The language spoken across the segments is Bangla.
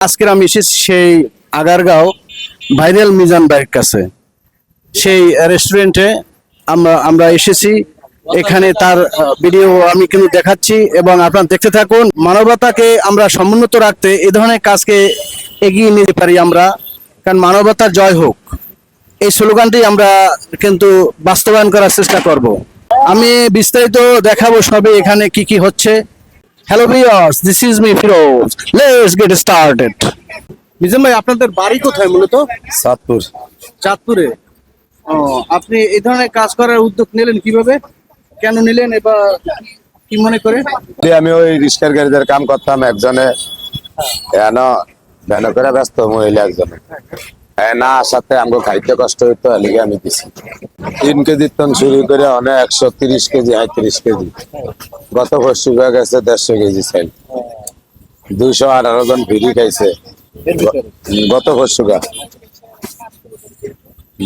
আজকের আমি এসেছি সেই আগারগাঁও ভাইরাল মিজান ভাইয়ের কাছে। সেই রেস্টুরেন্টে আমরা আমরা এসেছি। এখানে তার ভিডিও আমি কিন্তু দেখাচ্ছি এবং আপনারা দেখতে থাকুন। মানবতাকে আমরা সমুন্নত রাখতে এ ধরনের কাজকে এগিয়ে নিতে পারি আমরা। কারণ মানবতার জয় হোক। এই স্লোগানটি আমরা কিন্তু বাস্তবায়ন করার চেষ্টা করব। আমি বিস্তারিত দেখাবো সবে এখানে কি কি হচ্ছে। Hello viewers this is me Firoz let's get started Mizan ভাই আপনাদের বাড়ি কোথায় মূলত? সাতপুর চাঁদপুরে। ও আপনি এই ধরনের কাজ করার উদ্যোগ নিলেন কীভাবে? কেন নিলেন এবার কি মনে করে? আমি ওই রিক্সার গাড়িদের কাম করতাম একজনে। এন ভ্যান করে ব্যস্ত মহিলা একজনে। না আসাতে আমাকে খাইতে কষ্ট হইতো, এলিগে আমি দিছি। তিন কেজি টন শুরু করে অনেক একশো তিরিশ কেজি কেজি। গত গেছে দেড়শো কেজি চাইল আঠারো জন ভিড়ি খাইছে। গ- গত বছর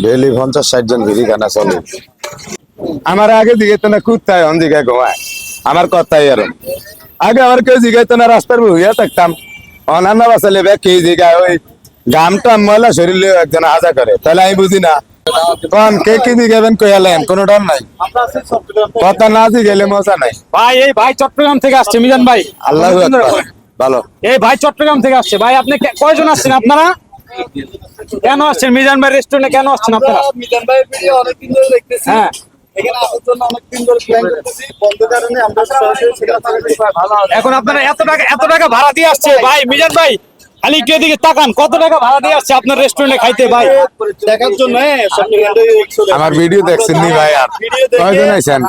ডেলি পঞ্চাশ ষাট জন ভিড়ি খানা চলে। আমার আগে দিকে তো না কুত্তায় অন দিকে ঘুমায়। আমার কথাই আর আগে আমার কেউ জিগাইতো না রাস্তার বহিয়া থাকতাম। অনান্য বাসালে ব্যাগ কে জিগায় ওই গামটা ময়লা শরীরে একজন হাজা করে তাহলে আমি বুঝি না। কোন কে কোনো ডর নাই। কথা না জিগাইলে মজা নাই। ভাই এই ভাই চট্টগ্রাম থেকে আসছে মিজান ভাই। আল্লাহ ভালো। এই ভাই চট্টগ্রাম থেকে আসছে। ভাই আপনি কয়জন আসছেন আপনারা? কেন আসছেন? মিজান ভাই রেস্টুরেন্টে কেন আসছেন আপনারা? মিজান ভাইয়ের অনেকদিন ধরে দেখতেছি। হ্যাঁ। এখানে আসার জন্য অনেকদিন ধরে প্ল্যান করতেছি। বন্ধ কারণে আমরা সরাসরি সেখানে থাকতে ভালো হবে এখন আপনারা এত টাকা এত টাকা ভাড়া দিয়ে আসছে। ভাই মিজান ভাই খালি একটু এদিকে তাকান কত টাকা ভাড়া দিয়ে আসছে আপনার রেস্টুরেন্টে খাইতে ভাই দেখার জন্য হ্যাঁ আমার ভিডিও দেখছেন নি ভাই আর কয়জন আইছেন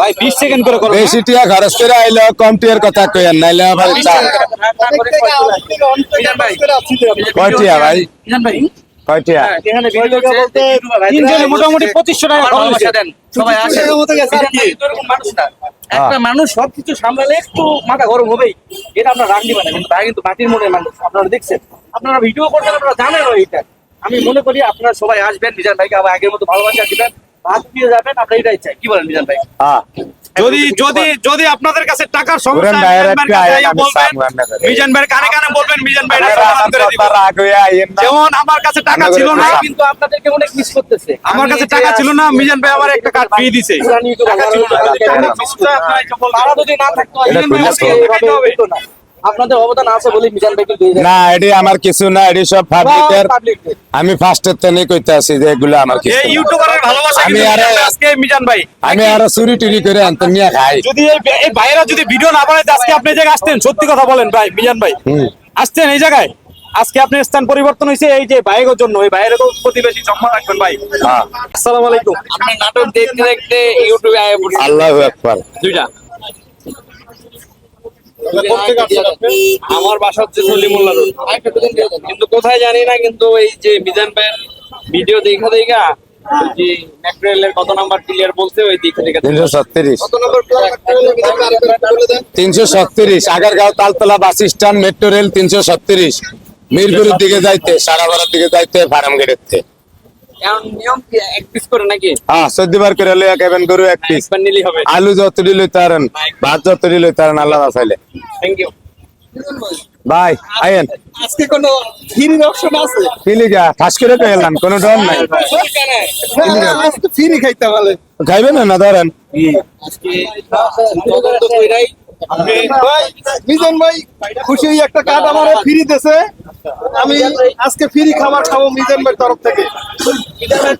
ভাই বিশ সেকেন্ড করে করুন বেশি টিয়া খরচ করে আইলো কম টিয়ার কথা কইেন নাইলে ভাই চা। কয় টিয়া ভাই ভাই মোটামুটি পঁচিশশো টাকা সবাই এরকম মানুষ না। একটা মানুষ সবকিছু সামলালে একটু মাথা গরম হবেই। এটা আপনার রাগ দিবেন কিন্তু তাই কিন্তু মাটির মনের মানুষ। আপনারা দেখছেন? আপনারা ভিডিও করছেন আপনারা জানেন এটা আমি মনে করি আপনারা সবাই আসবেন নিজের ভাইকে আবার আগের মতো ভালোবাসা দিবেন। ভাত দিয়ে যাবেন আমরা এটাই চাই। কি বলেন মিজান ভাই? হ্যাঁ। যদি যদি যদি আপনাদের কাছে টাকার সমস্যা মিজান কানে কানে বলবেন মিজান ভাই সমাধান আমার। যেমন কাছে টাকা ছিল না কিন্তু আপনাদেরকে অনেক মিস করতেছে। আমার কাছে টাকা ছিল না মিজান ভাই আমার একটা কার্ড ফ্রি দিছে। টাকা ছিল না যদি না থাকতো আপনাদের অবদান আছে বলে মিজান ভাই কিন্তু না এটি আমার কিছু না এটি সব পাবলিকের আমি ফার্স্টের তেনে কইতে আছি যে এগুলো আমার কিছু এই ইউটিউবারের ভালোবাসা আমি আরে- আজকে মিজান ভাই। আমি আরও চুরি টুরি করে আনতে নিয়ে খাই। যদি এই ভাইয়েরা যদি ভিডিও না বানাইতে আজকে আপনি এই জায়গায় আসতেন। সত্যি কথা বলেন ভাই মিজান ভাই। আসতেন এই জায়গায়। আজকে আপনার স্থান পরিবর্তন হয়েছে এই যে ভাইয়ের জন্য এই ভাইয়ের প্রতিবেশী সম্মান রাখবেন ভাই। হ্যাঁ। আসসালামু আলাইকুম। আপনার নাটক দেখতে দেখতে ইউটিউবে আয় পড়ছি আল্লাহ একবার দুইটা। আমার বাসা হচ্ছে সলিমুল্লাহ রোড। কিন্তু কোথায় জানি না কিন্তু এই যে মিজান ভাইয়ের ভিডিও দেখা দেখা কত নাম্বার বলছে ওই দিক থেকে তিনশো তিনশো Agargaon Taltala bus stand metro rail তিনশো মিরপুরের দিকে যাইতে সারাবাড়ার দিকে যাইতে ফার্ম গেটেতে এখন নিয়ম কি এক পিস করে নাকি? হ্যাঁ চোদ্দবার করে লইয়া কেবেন গরু এক পিস একবার নিলেই হবে। আলু যতটি লইতে পারেন ভাত যতটি লইতে পারেন আল্লাহ থ্যাংক ইউ ভাই আইয়েন আজকে কোনো ফ্রির অপশন আছে? পিলিকা ফাঁস করে পেলাম কোনো ডর নাই। আজকে ফ্রি খাইতে পারলে। খাইবেন না ধরেন। আজকে ভাই মিজান ভাই খুশি একটা কার্ড আমার ফ্রি দিয়েছে আমি আজকে ফ্রি খাবার খাব মিজান ভাই তরফ থেকে।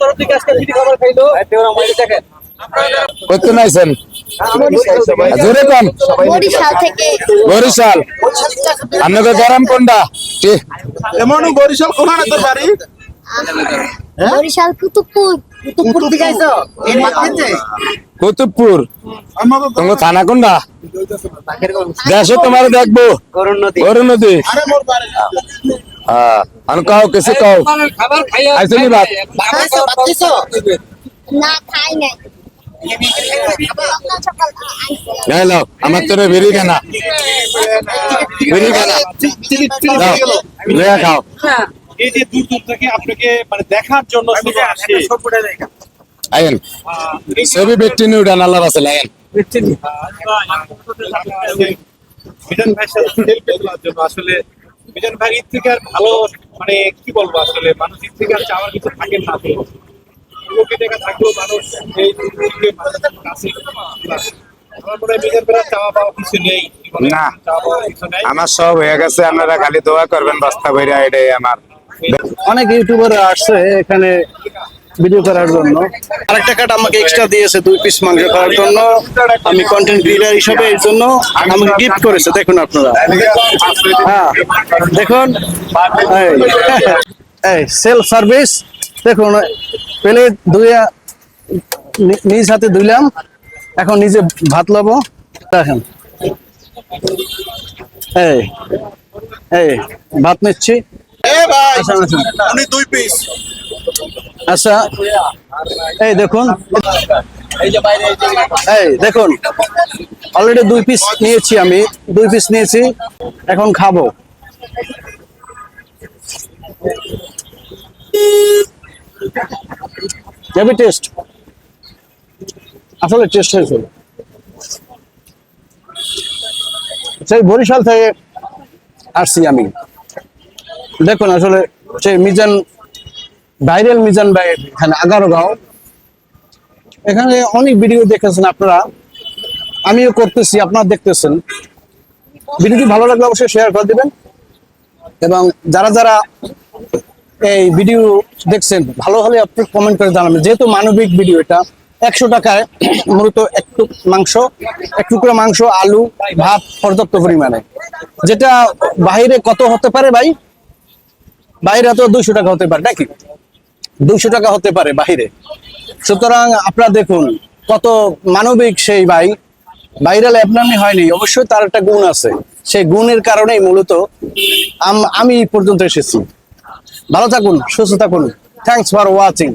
তরফ থেকে আজকে ফ্রি খাবার খাইলো। আমাদের দেখেন। কত নাইছেন? জোরে কম বরিশাল আপনাকে গরম কোনটা? কি? এমনও বরিশাল বাড়ি? বরিশাল কুতুবপুর। কুতুবপুর থেকে আইছো এর মাঝে কুতুবপুর তোমার থানা কোনটা দেশে তোমার দেখব অরুণ নদী হ্যাঁ কাও কিছু কাও খাইছো না খাই নাই লাও আমার তোরে বেরি কেনা বেরি কেনা খাও এই যে দূর দূর থেকে আপনাকে মানে দেখার জন্য সবই ব্যক্তি আল্লাহ আইন মিজান সেলফি তোলার জন্য আসলে মিজান ভাই ঈদ থেকে আর ভালো মানে কি বলব আসলে মানুষ ঈদ থেকে আর চাওয়ার কিছু থাকে না কোটি টাকা থাকলেও মানুষ এই কাছে আমার মনে হয় ভাই সব হয়ে গেছে আপনারা খালি দোয়া করবেন বস্তা ভরে এটাই আমার। অনেক ইউটিউবার আসছে এখানে ভিডিও করার জন্য। আরেকটা কাট আমাকে এক্সট্রা দিয়েছে দুই পিস মাংস খাওয়ার জন্য। আমি কন্টেন্ট ক্রিয়েটার হিসেবে এর জন্য আমাকে গিফট করেছে দেখুন আপনারা। হ্যাঁ দেখুন। এই, এই সেলফ সার্ভিস দেখুন পেলে ধুয়ে নিজ হাতে ধুইলাম এখন নিজে ভাত লবো দেখেন। এই এই ভাত নিচ্ছি। আচ্ছা, আচ্ছা। উনি দুই পিস আচ্ছা এই দেখুন। এই দেখুন অলরেডি দুই পিস নিয়েছি আমি দুই পিস নিয়েছি এখন খাব। যাবি টেস্ট আসলে টেস্ট হয়েছিল সেই বরিশাল থেকে আসছি আমি। দেখুন আসলে সেই মিজান, ভাইরাল মিজান ভাই এখানে আগারোগাঁও। এখানে অনেক ভিডিও দেখেছেন আপনারা। আমিও করতেছি, আপনারা দেখতেছেন। ভিডিওটি ভালো লাগলে অবশ্যই শেয়ার করে দিবেন। এবং যারা যারা এই ভিডিও দেখছেন, ভালো হলে আপনি কমেন্ট করে জানাবেন। যেহেতু মানবিক ভিডিও এটা, একশো টাকায় মূলত একটু মাংস, এক টুকরো মাংস, আলু, ভাত পর্যাপ্ত পরিমাণে। যেটা বাইরে কত হতে পারে ভাই? বাইরে তো দুইশো টাকা হতে পারে, নাকি? দুইশো টাকা হতে পারে বাহিরে সুতরাং আপনারা দেখুন কত মানবিক সেই ভাই। ভাইরাল আপনার হয়নি, অবশ্যই তার একটা গুণ আছে। সেই গুণের কারণেই মূলত আমি পর্যন্ত এসেছি। ভালো থাকুন, সুস্থ থাকুন। Thanks for watching